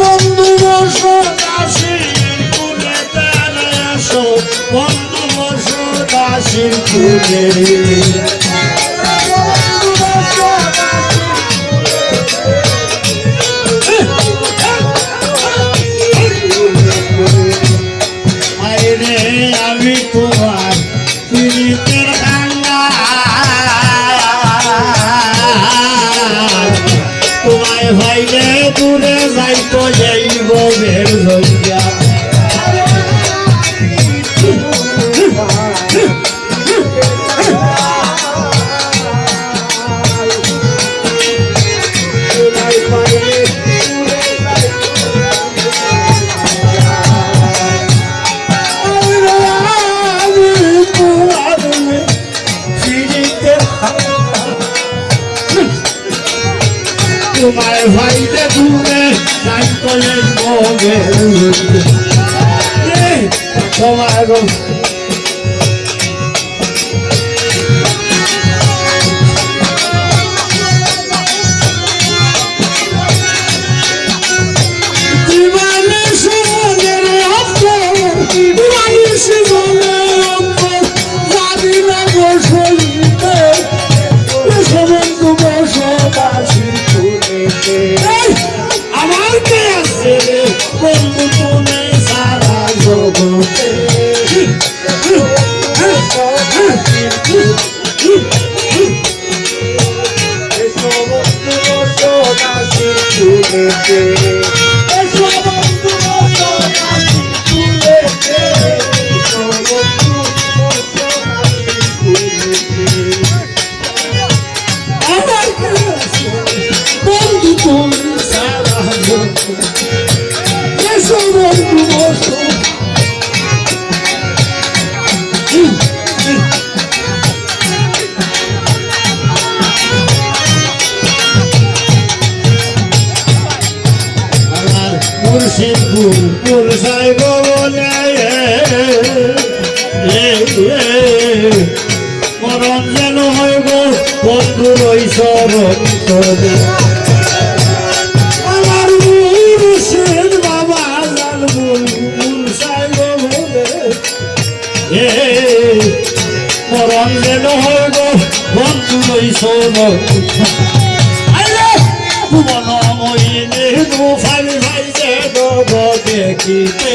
বন্ধু বসো কাশী বাসির খুঁজে আমি তোমার পীড়িতের কান্না তোমায় ভাইলে Oh my God. Yeah. করবে। আমার মূল বাবা লাল মূল সাহেব হবে এ মরণ যেন হইব বন্ধু রইসন দেখিতে।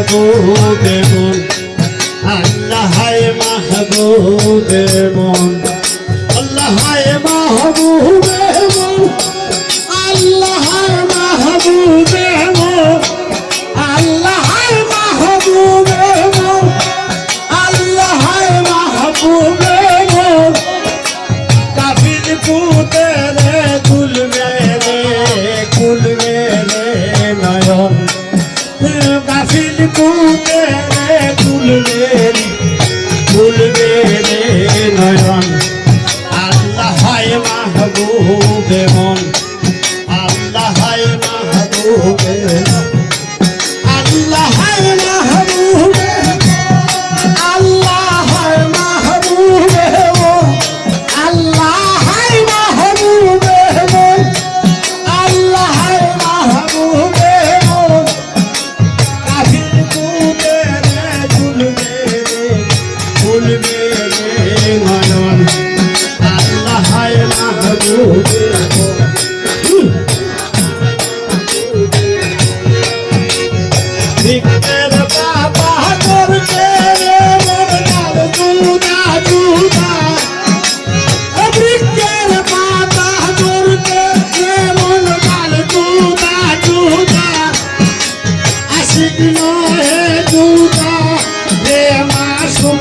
মাহবুবে মন আল্লাহ মাহবুবে মন আল্লাহ মাহবুবে মন আল্লাহ মাহবুবে মন আল্লাহ মাহবুবে মন আল্লাহ মাহবুবে মন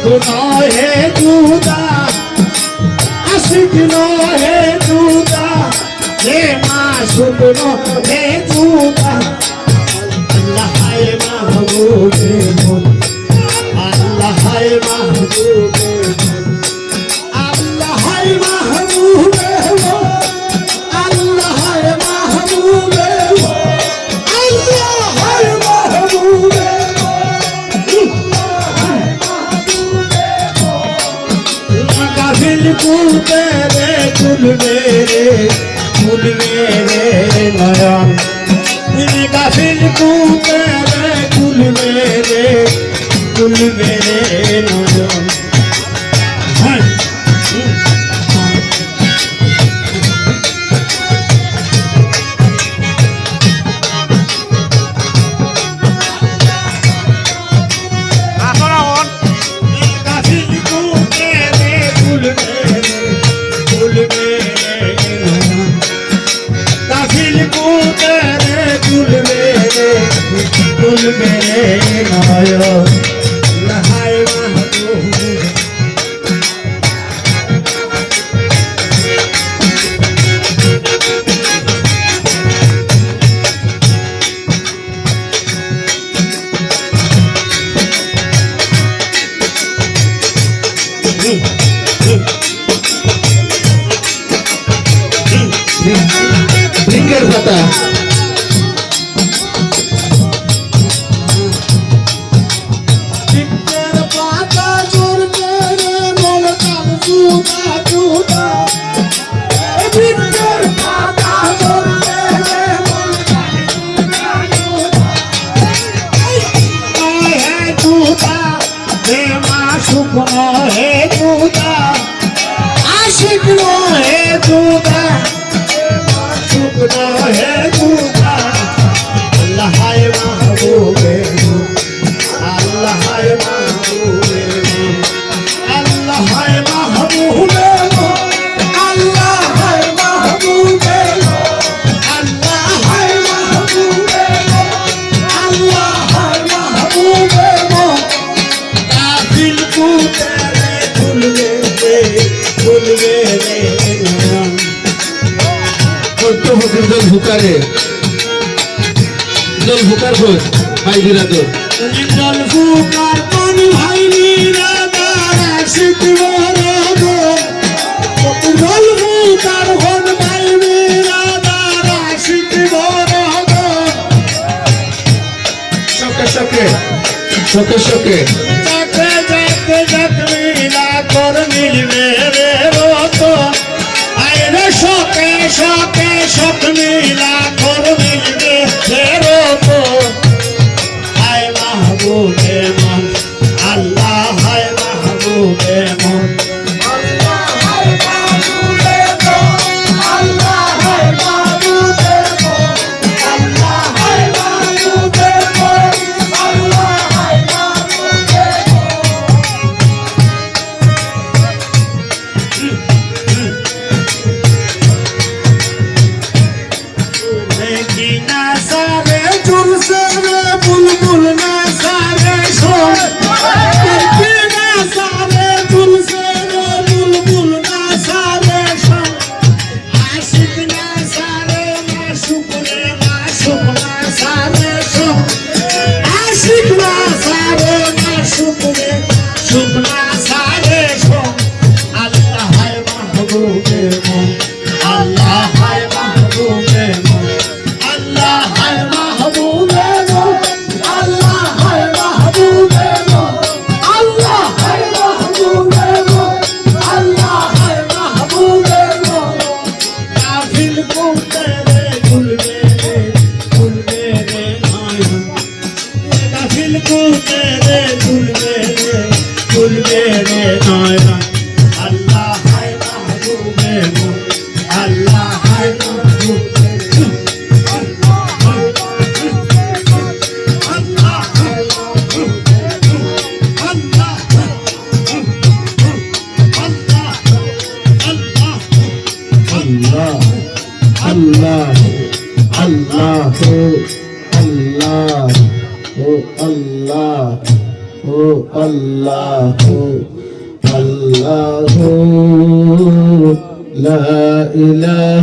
નો હે જુદા આશિક નો હે જુદા હે માં સુખ નો હે তুলবে নয় Ricardo Patá. হে দুদা আশিক হে দুদা হে দুদা তার ভোজ ভাই বিরাদর। ভাই শোকে শোকে শোকে শোকে।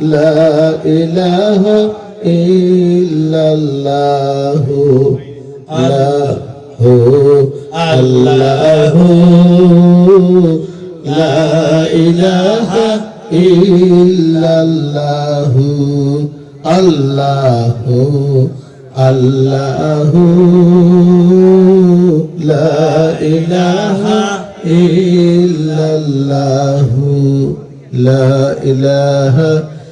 লা ইলাহা ইল্লাল্লাহ আল্লাহ লা ইলাহা ইল্লাল্লাহ আল্লাহ আল্লাহ লা ইলাহা ইল্লাল্লাহ লা ইলাহা